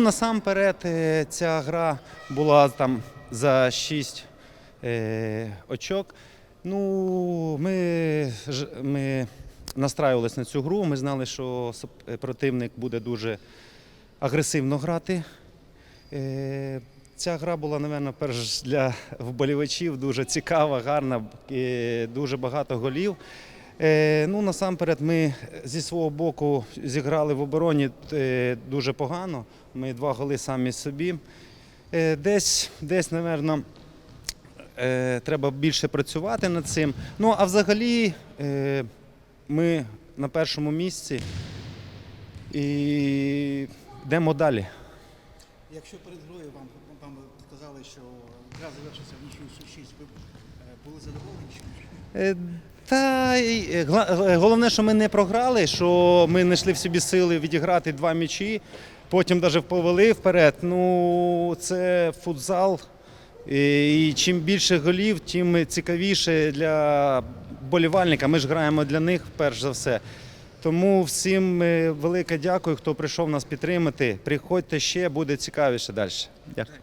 насамперед, е, ця гра була там за 6 е, очок. Ну, ми, ми настраювалися на цю гру. Ми знали, що е, противник буде дуже агресивно грати. Ця гра була, напевно, перш для вболівачів дуже цікава, гарна, дуже багато голів. Е, Ну, насамперед, ми зі свого боку зіграли в обороні е, дуже погано. Ми два голи самі собі. Е, Десь, десь, напевно, треба більше працювати над цим. Ну, а взагалі, ми на першому місці і йдемо далі. Якщо перед грою вам, вам сказали, що гра завершиться в нічию 6, ви були задоволені? Та е, е, головне, що ми не програли, що ми знайшли в собі сили відіграти два м'ячі, потім навіть повели вперед. Ну, це футзал. І і чим більше голів, тим цікавіше для болівальника. Ми ж граємо для них перш за все. Тому всім е, велике дякую, хто прийшов нас підтримати. Приходьте ще, буде цікавіше далі. Дякую.